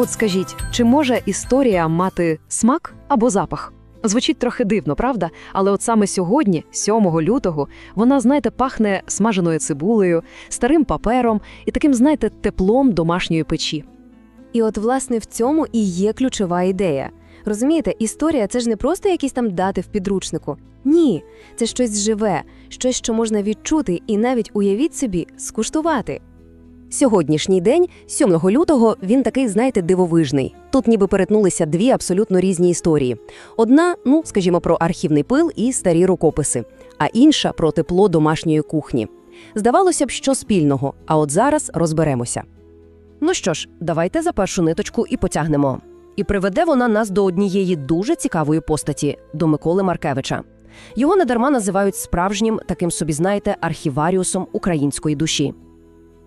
От скажіть, чи може історія мати смак або запах? Звучить трохи дивно, правда? Але от саме сьогодні, 7 лютого, вона, знаєте, пахне смаженою цибулею, старим папером і таким, знаєте, теплом домашньої печі. І от, власне, в цьому і є ключова ідея. Розумієте, історія це ж не просто якісь там дати в підручнику. Ні, це щось живе, щось, що можна відчути, і навіть уявіть собі, скуштувати. Сьогоднішній день, 7 лютого, він такий, знаєте, дивовижний. Тут ніби перетнулися дві абсолютно різні історії. Одна, ну, скажімо, про архівний пил і старі рукописи, а інша про тепло домашньої кухні. Здавалося б, що спільного, а от зараз розберемося. Ну що ж, давайте за першу ниточку і потягнемо. І приведе вона нас до однієї дуже цікавої постаті до Миколи Маркевича. Його недарма називають справжнім, таким собі, знаєте, архіваріусом української душі.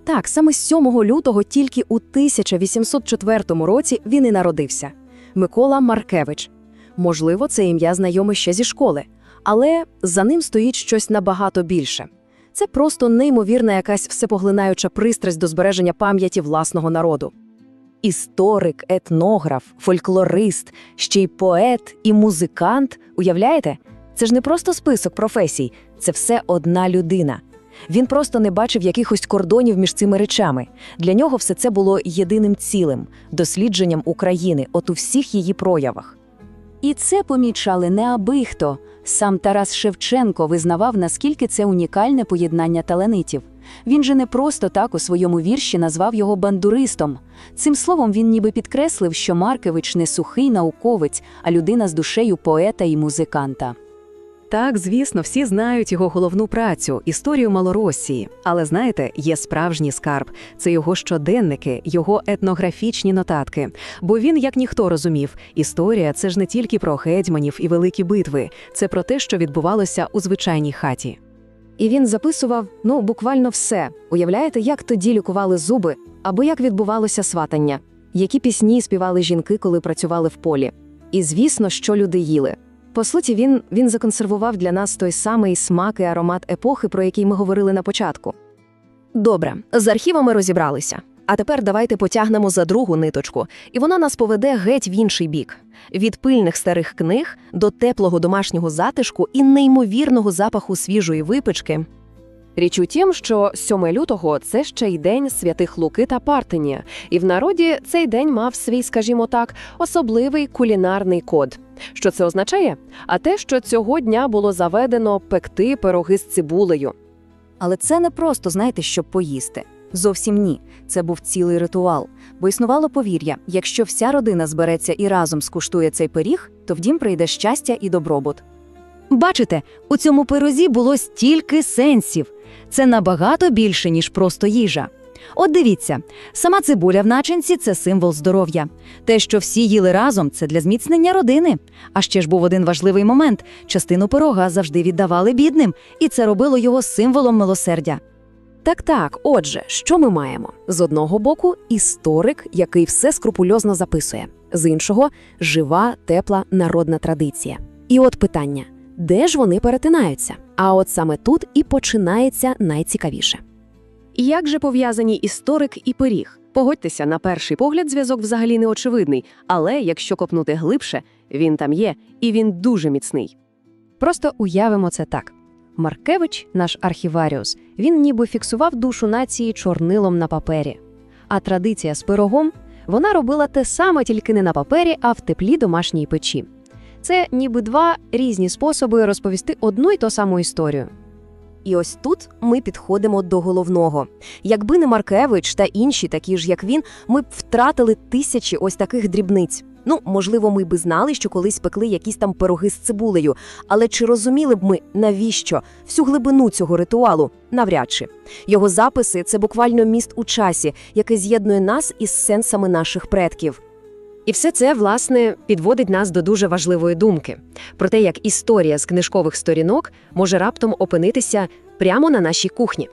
Так, саме 7 лютого тільки у 1804 році він і народився. Микола Маркевич. Можливо, це ім'я знайоме ще зі школи, але за ним стоїть щось набагато більше. Це просто неймовірна якась всепоглинаюча пристрасть до збереження пам'яті власного народу. Історик, етнограф, фольклорист, ще й поет і музикант. Уявляєте? Це ж не просто список професій, це все одна людина. Він просто не бачив якихось кордонів між цими речами. Для нього все це було єдиним цілим, дослідженням України, от у всіх її проявах. І це помічали не аби хто. Сам Тарас Шевченко визнавав, наскільки це унікальне поєднання таланитів. Він же не просто так у своєму вірші назвав його бандуристом. Цим словом він ніби підкреслив, що Маркевич не сухий науковець, а людина з душею поета і музиканта. Так, звісно, всі знають його головну працю історію Малоросії. Але знаєте, є справжній скарб це його щоденники, його етнографічні нотатки. Бо він, як ніхто розумів, історія це ж не тільки про гетьманів і великі битви, це про те, що відбувалося у звичайній хаті. І він записував ну буквально все. Уявляєте, як тоді лікували зуби, або як відбувалося сватання, які пісні співали жінки, коли працювали в полі. І звісно, що люди їли. По суті, він, він законсервував для нас той самий смак і аромат епохи, про який ми говорили на початку. Добре, з архівами розібралися. А тепер давайте потягнемо за другу ниточку, і вона нас поведе геть в інший бік: від пильних старих книг до теплого домашнього затишку і неймовірного запаху свіжої випечки. Річ у тім, що 7 лютого це ще й день святих Луки та Партенія, і в народі цей день мав свій, скажімо так, особливий кулінарний код. Що це означає? А те, що цього дня було заведено пекти пироги з цибулею. Але це не просто, знаєте, щоб поїсти. Зовсім ні. Це був цілий ритуал. Бо існувало повір'я: якщо вся родина збереться і разом скуштує цей пиріг, то в дім прийде щастя і добробут. Бачите, у цьому пирозі було стільки сенсів. Це набагато більше, ніж просто їжа. От дивіться, сама цибуля в начинці це символ здоров'я. Те, що всі їли разом, це для зміцнення родини. А ще ж був один важливий момент: частину пирога завжди віддавали бідним, і це робило його символом милосердя. Так, так, отже, що ми маємо? З одного боку, історик, який все скрупульозно записує, з іншого жива, тепла народна традиція. І от питання: де ж вони перетинаються? А от саме тут і починається найцікавіше. Як же пов'язані історик і пиріг? Погодьтеся, на перший погляд зв'язок взагалі не очевидний, але якщо копнути глибше, він там є, і він дуже міцний. Просто уявимо це так. Маркевич, наш архіваріус, він ніби фіксував душу нації чорнилом на папері. А традиція з пирогом вона робила те саме, тільки не на папері, а в теплі домашній печі. Це ніби два різні способи розповісти одну й ту саму історію. І ось тут ми підходимо до головного. Якби не Маркевич та інші, такі ж як він, ми б втратили тисячі ось таких дрібниць. Ну, можливо, ми би знали, що колись пекли якісь там пироги з цибулею, але чи розуміли б ми, навіщо всю глибину цього ритуалу? Навряд чи його записи це буквально міст у часі, який з'єднує нас із сенсами наших предків. І все це, власне, підводить нас до дуже важливої думки про те, як історія з книжкових сторінок може раптом опинитися прямо на нашій кухні.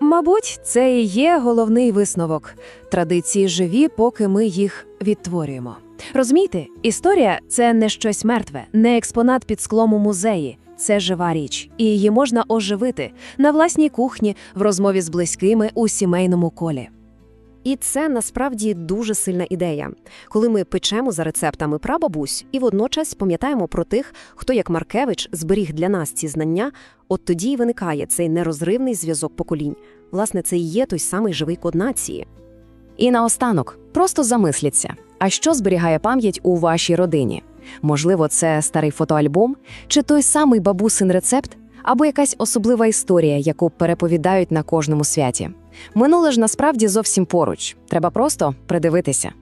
Мабуть, це і є головний висновок. Традиції живі, поки ми їх відтворюємо. Розумієте, історія це не щось мертве, не експонат під склом у музеї. Це жива річ, і її можна оживити на власній кухні, в розмові з близькими у сімейному колі. І це насправді дуже сильна ідея, коли ми печемо за рецептами прабабусь і водночас пам'ятаємо про тих, хто як Маркевич зберіг для нас ці знання, от тоді й виникає цей нерозривний зв'язок поколінь. Власне, це і є той самий живий код нації. І наостанок, просто замисліться, а що зберігає пам'ять у вашій родині? Можливо, це старий фотоальбом, чи той самий бабусин рецепт, або якась особлива історія, яку переповідають на кожному святі. Минуле ж насправді зовсім поруч. Треба просто придивитися.